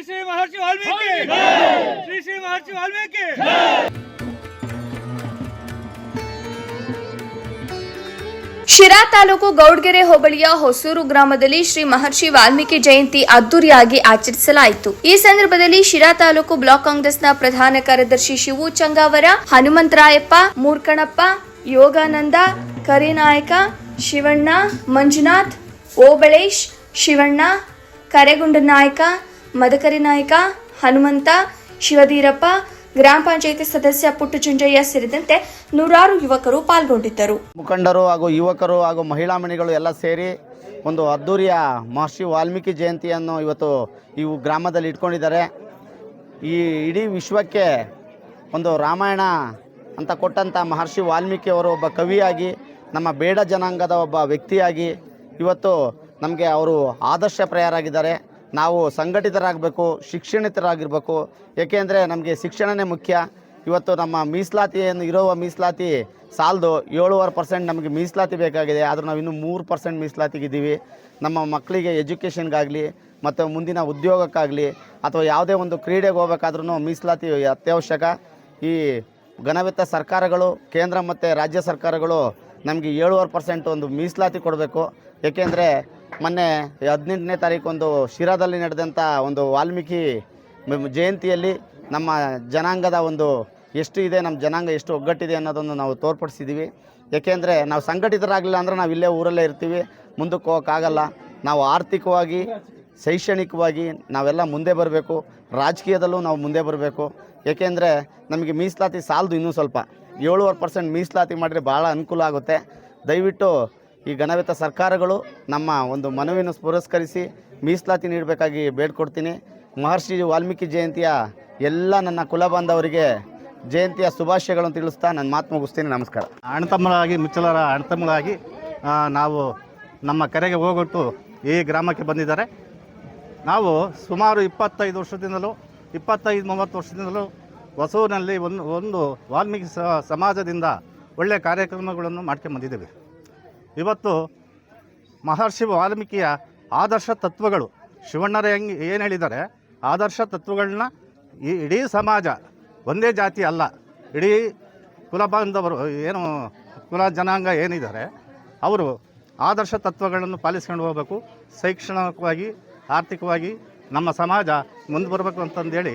ಶ್ರೀ ಶ್ರೀ ಮಹರ್ಷಿ ವಾಲ್ಮೀಕಿ! ಶ್ರೀ ಶ್ರೀ ಮಹರ್ಷಿ ವಾಲ್ಮೀಕಿ! ಶಿರಾ ತಾಲೂಕು ಗೌಡ್ಗೆರೆ ಹೋಬಳಿಯ ಹೊಸೂರು ಗ್ರಾಮದಲ್ಲಿ ಶ್ರೀ ಮಹರ್ಷಿ ವಾಲ್ಮೀಕಿ ಜಯಂತಿ ಅದ್ದೂರಿಯಾಗಿ ಆಚರಿಸಲಾಯಿತು. ಈ ಸಂದರ್ಭದಲ್ಲಿ ಶಿರಾ ತಾಲೂಕು ಬ್ಲಾಕ್ ಕಾಂಗ್ರೆಸ್ನ ಪ್ರಧಾನ ಕಾರ್ಯದರ್ಶಿ ಶಿವು ಚಂಗಾವರ ಹನುಮಂತರಾಯಪ್ಪ ಮೂರ್ಕಣಪ್ಪ ಯೋಗಾನಂದ ಕರಿನಾಯಕ ಶಿವಣ್ಣ ಮಂಜುನಾಥ್ ಓಬಳೇಶ್ ಶಿವಣ್ಣ ಕರೆಗುಂಡ ನಾಯಕ ಮದಕರಿ ನಾಯಕ, ಹನುಮಂತ, ಶಿವಧೀರಪ್ಪ, ಗ್ರಾಮ ಪಂಚಾಯಿತಿ ಸದಸ್ಯ ಪುಟ್ಟಚುಂಜಯ್ಯ ಸೇರಿದಂತೆ ನೂರಾರು ಯುವಕರು ಪಾಲ್ಗೊಂಡಿದ್ದರು. ಮುಖಂಡರು ಹಾಗೂ ಯುವಕರು ಹಾಗೂ ಮಹಿಳಾ ಮಣಿಗಳು ಎಲ್ಲ ಸೇರಿ ಒಂದು ಅದ್ಧೂರಿಯ ಮಹರ್ಷಿ ವಾಲ್ಮೀಕಿ ಜಯಂತಿಯನ್ನು ಇವತ್ತು ಈ ಗ್ರಾಮದಲ್ಲಿ ಇಟ್ಕೊಂಡಿದ್ದಾರೆ. ಈ ಇಡೀ ವಿಶ್ವಕ್ಕೆ ಒಂದು ರಾಮಾಯಣ ಅಂತ ಕೊಟ್ಟಂಥ ಮಹರ್ಷಿ ವಾಲ್ಮೀಕಿ ಅವರು ಒಬ್ಬ ಕವಿಯಾಗಿ, ನಮ್ಮ ಬೇಡ ಜನಾಂಗದ ಒಬ್ಬ ವ್ಯಕ್ತಿಯಾಗಿ ಇವತ್ತು ನಮಗೆ ಅವರು ಆದರ್ಶಪ್ರಾಯರಾಗಿದ್ದಾರೆ ನಾವು ಸಂಘಟಿತರಾಗಬೇಕು, ಶಿಕ್ಷಣಿತರಾಗಿರಬೇಕು. ಏಕೆಂದರೆ ನಮಗೆ ಶಿಕ್ಷಣನೇ ಮುಖ್ಯ. ಇವತ್ತು ನಮ್ಮ ಮೀಸಲಾತಿಯನ್ನು ಇರುವ ಮೀಸಲಾತಿ ಸಾಲದು ಏಳುವರೆ ಪರ್ಸೆಂಟ್ ನಮಗೆ ಮೀಸಲಾತಿ ಬೇಕಾಗಿದೆ. ಆದರೂ ನಾವು ಇನ್ನೂ ಮೂರು ಪರ್ಸೆಂಟ್ ಮೀಸಲಾತಿಗಿದ್ದೀವಿ ನಮ್ಮ ಮಕ್ಕಳಿಗೆ ಎಜುಕೇಷನ್ಗಾಗಲಿ ಮತ್ತು ಮುಂದಿನ ಉದ್ಯೋಗಕ್ಕಾಗಲಿ ಅಥವಾ ಯಾವುದೇ ಒಂದು ಕ್ರೀಡೆಗೆ ಹೋಗ್ಬೇಕಾದ್ರೂ ಮೀಸಲಾತಿ ಅತ್ಯವಶ್ಯಕ. ಈ ಘನವಿತ್ತ ಸರ್ಕಾರಗಳು, ಕೇಂದ್ರ ಮತ್ತು ರಾಜ್ಯ ಸರ್ಕಾರಗಳು ನಮಗೆ ಏಳುವರೆ ಪರ್ಸೆಂಟ್ ಒಂದು ಮೀಸಲಾತಿ ಕೊಡಬೇಕು. ಏಕೆಂದರೆ ಮೊನ್ನೆ ಹದಿನೆಂಟನೇ ತಾರೀಕು ಒಂದು ಶಿರಾದಲ್ಲಿ ನಡೆದಂಥ ಒಂದು ವಾಲ್ಮೀಕಿ ಜಯಂತಿಯಲ್ಲಿ ನಮ್ಮ ಜನಾಂಗದ ಒಂದು ಎಷ್ಟು ಇದೆ, ನಮ್ಮ ಜನಾಂಗ ಎಷ್ಟು ಒಗ್ಗಟ್ಟಿದೆ ಅನ್ನೋದನ್ನು ನಾವು ತೋರ್ಪಡಿಸಿದ್ದೀವಿ. ಏಕೆಂದರೆ ನಾವು ಸಂಘಟಿತರಾಗಲಿಲ್ಲ ಅಂದರೆ ನಾವು ಇಲ್ಲೇ ಊರಲ್ಲೇ ಇರ್ತೀವಿ, ಮುಂದಕ್ಕೆ ಹೋಗೋಕ್ಕಾಗಲ್ಲ. ನಾವು ಆರ್ಥಿಕವಾಗಿ, ಶೈಕ್ಷಣಿಕವಾಗಿ ನಾವೆಲ್ಲ ಮುಂದೆ ಬರಬೇಕು, ರಾಜಕೀಯದಲ್ಲೂ ನಾವು ಮುಂದೆ ಬರಬೇಕು. ಏಕೆಂದರೆ ನಮಗೆ ಮೀಸಲಾತಿ ಸಾಲದು ಇನ್ನೂ ಸ್ವಲ್ಪ. ಏಳುವರೆ ಪರ್ಸೆಂಟ್ ಮೀಸಲಾತಿ ಮಾಡಿದ್ರೆ ಭಾಳ ಅನುಕೂಲ ಆಗುತ್ತೆ. ದಯವಿಟ್ಟು ಈ ಗಣವಿತ ಸರ್ಕಾರಗಳು ನಮ್ಮ ಒಂದು ಮನವಿಯನ್ನು ಪುರಸ್ಕರಿಸಿ ಮೀಸಲಾತಿ ನೀಡಬೇಕಾಗಿ ಬೇಡ್ಕೊಡ್ತೀನಿ ಮಹರ್ಷಿ ವಾಲ್ಮೀಕಿ ಜಯಂತಿಯ ಎಲ್ಲ ನನ್ನ ಕುಲ ಬಾಂಧವರಿಗೆ ಜಯಂತಿಯ ಶುಭಾಶಯಗಳನ್ನು ತಿಳಿಸ್ತಾ ನನ್ನ ಮಾತು ಮುಗಿಸ್ತೀನಿ. ನಮಸ್ಕಾರ. ಅಣ್ಣತಮ್ಮರಾಗಿ ಮುಚ್ಚಲರ ಅಣ್ಣತಮ್ಮರಾಗಿ ನಾವು ನಮ್ಮ ಕರೆಗೆ ಹೋಗೊಟ್ಟು ಈ ಗ್ರಾಮಕ್ಕೆ ಬಂದಿದ್ದಾರೆ. ನಾವು ಸುಮಾರು ಇಪ್ಪತ್ತೈದು ವರ್ಷದಿಂದಲೂ, ಇಪ್ಪತ್ತೈದು, ಮೂವತ್ತು ವರ್ಷದಿಂದಲೂ ಹೊಸೂರಿನಲ್ಲಿ ಒಂದು ಒಂದು ವಾಲ್ಮೀಕಿ ಸಮಾಜದಿಂದ ಒಳ್ಳೆಯ ಕಾರ್ಯಕ್ರಮಗಳನ್ನು ಮಾಡ್ಕೊಂಡು ಬಂದಿದ್ದೇವೆ. ಇವತ್ತು ಮಹರ್ಷಿ ವಾಲ್ಮೀಕಿಯ ಆದರ್ಶ ತತ್ವಗಳು, ಶಿವಣ್ಣರ ಹೆಂಗೆ ಏನು ಹೇಳಿದ್ದಾರೆ? ಆದರ್ಶ ತತ್ವಗಳನ್ನ ಈ ಇಡೀ ಸಮಾಜ ಒಂದೇ ಜಾತಿ ಅಲ್ಲ, ಇಡೀ ಕುಲ ಬಾಂಧವರು, ಏನು ಕುಲ ಜನಾಂಗ ಏನಿದ್ದಾರೆ, ಅವರು ಆದರ್ಶ ತತ್ವಗಳನ್ನು ಪಾಲಿಸ್ಕೊಂಡು ಹೋಗಬೇಕು, ಶೈಕ್ಷಣಿಕವಾಗಿ, ಆರ್ಥಿಕವಾಗಿ ನಮ್ಮ ಸಮಾಜ ಮುಂದೆ ಬರಬೇಕು ಅಂತಂದೇಳಿ